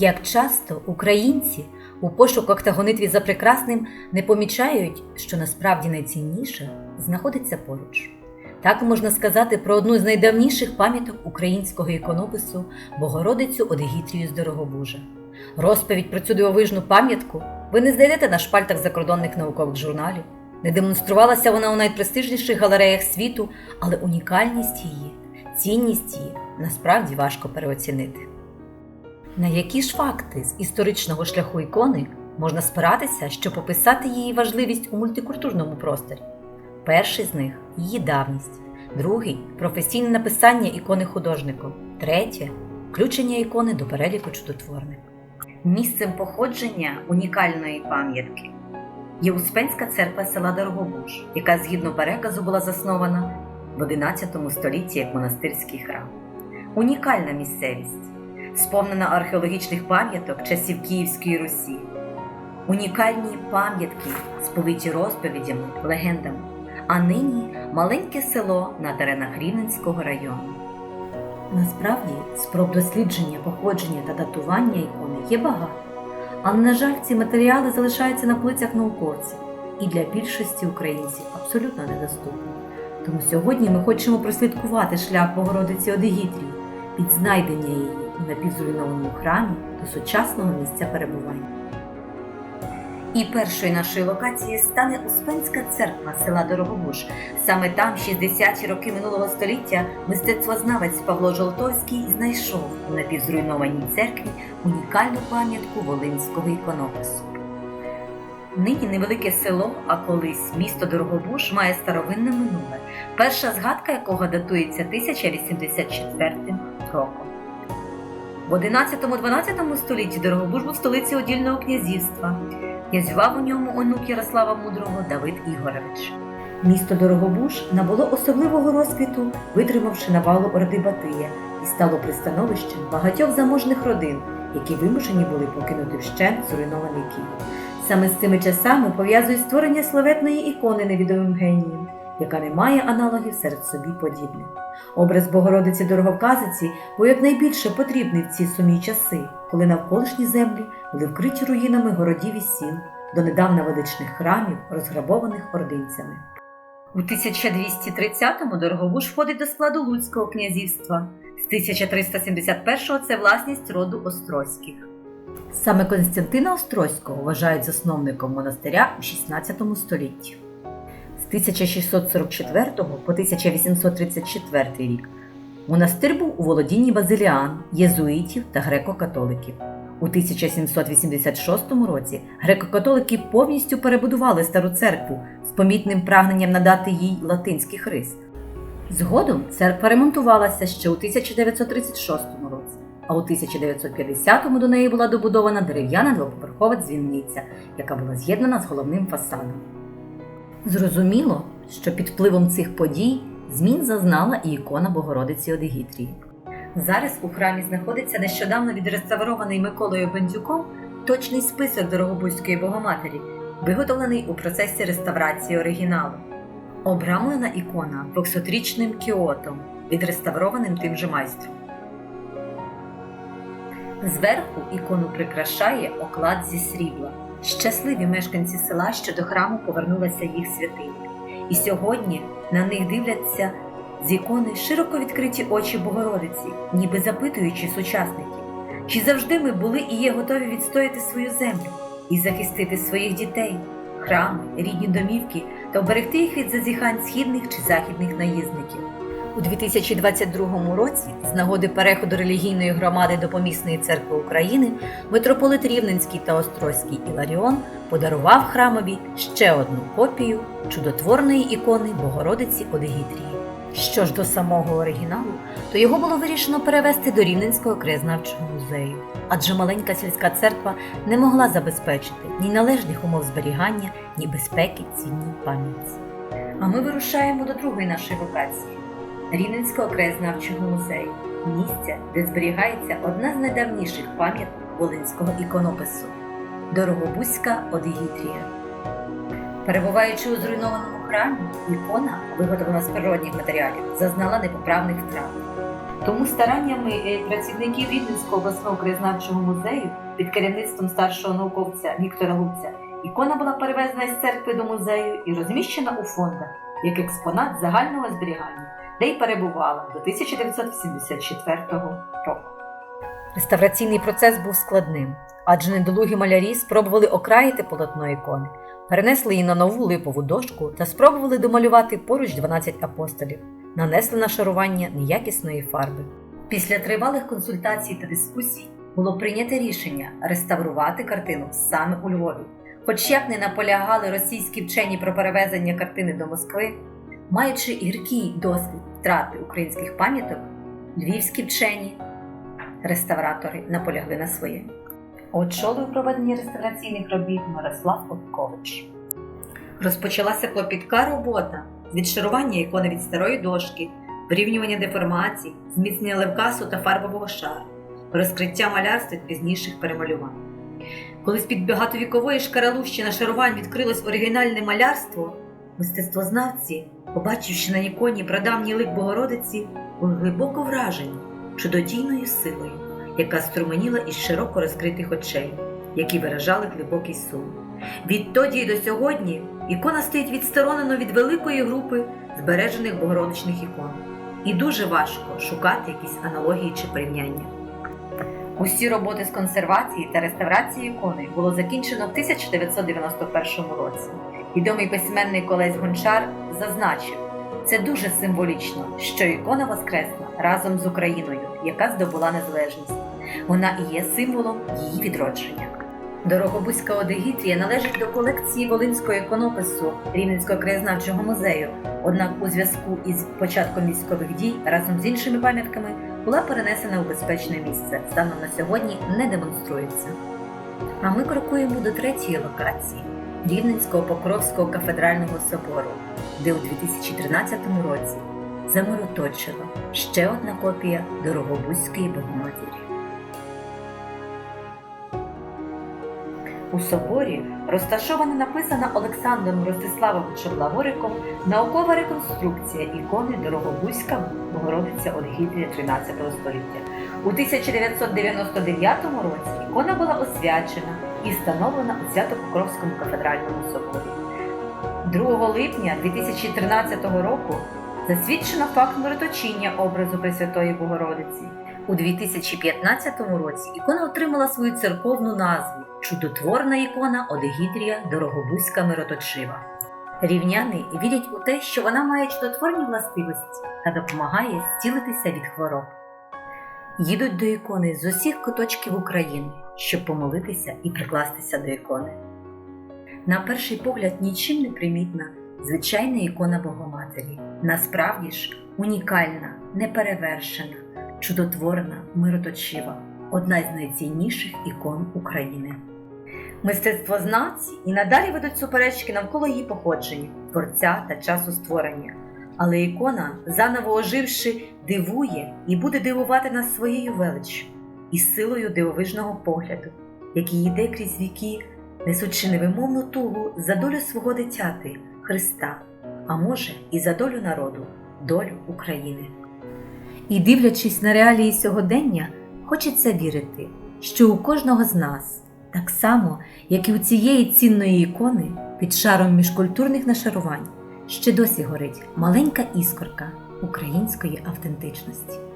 Як часто українці у пошуках та гонитві за прекрасним не помічають, що насправді найцінніше знаходиться поруч. Так можна сказати про одну з найдавніших пам'яток українського іконопису Богородицю Одегітрію з Дорогобужа. Розповідь про цю дивовижну пам'ятку ви не знайдете на шпальтах закордонних наукових журналів. Не демонструвалася вона у найпрестижніших галереях світу, але унікальність її, цінність її насправді важко переоцінити. На які ж факти з історичного шляху ікони можна спиратися, щоб описати її важливість у мультикультурному просторі? Перший з них її давність, другий професійне написання ікони художником, третє включення ікони до переліку чудотворних. Місцем походження унікальної пам'ятки є Успенська церква села Дорогобуж, яка згідно переказу була заснована в XI столітті як монастирський храм. Унікальна місцевість, сповнена археологічних пам'яток часів Київської Русі, унікальні пам'ятки, сповиті розповідями, легендами, а нині маленьке село на теренах Рівненського району. Насправді, спроб дослідження походження та датування ікони є багато, але, на жаль, ці матеріали залишаються на полицях науковців. І для більшості українців абсолютно недоступні. Тому сьогодні ми хочемо прослідкувати шлях Богородиці Одегітрії від знайдення її у напівзруйнованому храмі до сучасного місця перебування. І першою нашою локацією стане Успенська церква села Дорогобуж. Саме там, 60-ті роки минулого століття, мистецтвознавець Павло Жолтовський знайшов у напівзруйнованій церкві унікальну пам'ятку волинського іконопису. Нині невелике село, а колись місто Дорогобуж має старовинне минуле, перша згадка якого датується 1084 роком. В 11-12 столітті Дорогобуж був столицею одільного князівства. Князював у ньому онук Ярослава Мудрого Давид Ігорович. Місто Дорогобуж набуло особливого розквіту, витримавши навалу Орди Батия, і стало пристановищем багатьох заможних родин, які вимушені були покинути вщент зруйнований Київ. Саме з цими часами пов'язують створення славетної ікони невідомим генієм, яка не має аналогів серед собі подібних. Образ Богородиці Дороговказиці був якнайбільше потрібний в ці сумні часи, коли навколишні землі були вкриті руїнами городів і сіл, донедавна величних храмів, розграбованих ординцями. У 1230-му Дорогобуж входить до складу Луцького князівства. З 1371-го це власність роду Острозьких. Саме Константина Острозького вважають засновником монастиря у 16 столітті. З 1644 по 1834 рік монастир був у володінні базиліан, єзуїтів та греко-католиків. У 1786 році греко-католики повністю перебудували стару церкву з помітним прагненням надати їй латинських рис. Згодом церква ремонтувалася ще у 1936 році, а у 1950-му до неї була добудована дерев'яна двоповерхова дзвіниця, яка була з'єднана з головним фасадом. Зрозуміло, що під впливом цих подій змін зазнала і ікона Богородиці Одегітрії. Зараз у храмі знаходиться нещодавно відреставрований Миколою Бендюком точний список Дорогобузької Богоматері, виготовлений у процесі реставрації оригіналу. Обрамлена ікона 200-річним кіотом, відреставрованим тим же майстром. Зверху ікону прикрашає оклад зі срібла. Щасливі мешканці села, що до храму повернулася їх святиня. І сьогодні на них дивляться з ікони широко відкриті очі Богородиці, ніби запитуючи сучасників, чи завжди ми були і є готові відстояти свою землю і захистити своїх дітей, храми, рідні домівки та оберегти їх від зазіхань східних чи західних наїзників. У 2022 році, з нагоди переходу релігійної громади до помісної церкви України, митрополит Рівненський та Острозький Іларіон подарував храмові ще одну копію чудотворної ікони Богородиці Одегітрії. Що ж до самого оригіналу, то його було вирішено перевести до Рівненського краєзнавчого музею, адже маленька сільська церква не могла забезпечити ні належних умов зберігання, ні безпеки цінній пам'ятці. А ми вирушаємо до другої нашої локації. Рівненського краєзнавчого музею, місця, де зберігається одна з найдавніших пам'яток волинського іконопису Дорогобузька Одегітрія. Перебуваючи у зруйнованому храмі, ікона, виготовлена з природних матеріалів, зазнала непоправних втрат. Тому стараннями е, працівників Рівненського обласного краєзнавчого музею під керівництвом старшого науковця Віктора Лупця ікона була перевезена із церкви до музею і розміщена у фондах як експонат загального зберігання, де й перебувала до 1974 року. Реставраційний процес був складним, адже недолугі малярі спробували окраїти полотно ікони, перенесли її на нову липову дошку та спробували домалювати поруч 12 апостолів, нанесли на шарування неякісної фарби. Після тривалих консультацій та дискусій було прийнято рішення реставрувати картину саме у Львові. Хоч як не наполягали російські вчені про перевезення картини до Москви, маючи гіркий досвід втрати українських пам'яток, львівські вчені реставратори наполягли на своє. Очолив проведення реставраційних робіт Мирослав Откович. Розпочалася клопітка робота з відшарування ікони від старої дошки, вирівнювання деформацій, зміцнення левкасу та фарбового шару, розкриття малярства від пізніших перемалювань. Коли з-під багатовікової шкаралущі нашарувань відкрилось оригінальне малярство, мистецтвознавці, побачивши на іконі прадавній лик Богородиці, були глибоко вражені чудодійною силою, яка струменіла із широко розкритих очей, які виражали глибокий сум. Відтоді й до сьогодні ікона стоїть відсторонено від великої групи збережених богородичних ікон, і дуже важко шукати якісь аналогії чи порівняння. Усі роботи з консервації та реставрації ікони було закінчено в 1991 році. Відомий письменник Олесь Гончар зазначив, це дуже символічно, що ікона воскресла разом з Україною, яка здобула незалежність. Вона і є символом її відродження. Дорогобузька Одегітрія належить до колекції Волинського іконопису Рівненського краєзнавчого музею. Однак у зв'язку із початком військових дій разом з іншими пам'ятками була перенесена у безпечне місце. Станом на сьогодні не демонструється. А ми крокуємо до третьої локації Рівненського Покровського кафедрального собору, де у 2013 році замироточила ще одна копія Дорогобузької Богоматері. У соборі розташована написана Олександром Ростиславовичем Лавориком наукова реконструкція ікони Дорогобузька Богородиця Одгітрія 13 століття. У 1999 році ікона була освячена і встановлена у Свято-Покровському кафедральному соборі. 2 липня 2013 року засвідчено факт мироточіння образу Пресвятої Богородиці. У 2015 році ікона отримала свою церковну назву Чудотворна ікона Одегідрія Дорогобузька Мироточива. Рівняни вірять у те, що вона має чудотворні властивості та допомагає зцілитися від хвороб. Їдуть до ікони з усіх куточків України, щоб помолитися і прикластися до ікони. На перший погляд нічим не примітна звичайна ікона Богоматері. Насправді ж унікальна, неперевершена, чудотворна, мироточива, одна з найцінніших ікон України. Мистецтвознавці і надалі ведуть суперечки навколо її походження, творця та часу створення. Але ікона, заново оживши, дивує і буде дивувати нас своєю величчю і силою дивовижного погляду, який йде крізь віки, несучи невимовну тугу за долю свого дитяти Христа, а може, і за долю народу, долю України. І дивлячись на реалії сьогодення, хочеться вірити, що у кожного з нас, так само, як і у цієї цінної ікони, під шаром міжкультурних нашарувань, ще досі горить маленька іскорка української автентичності.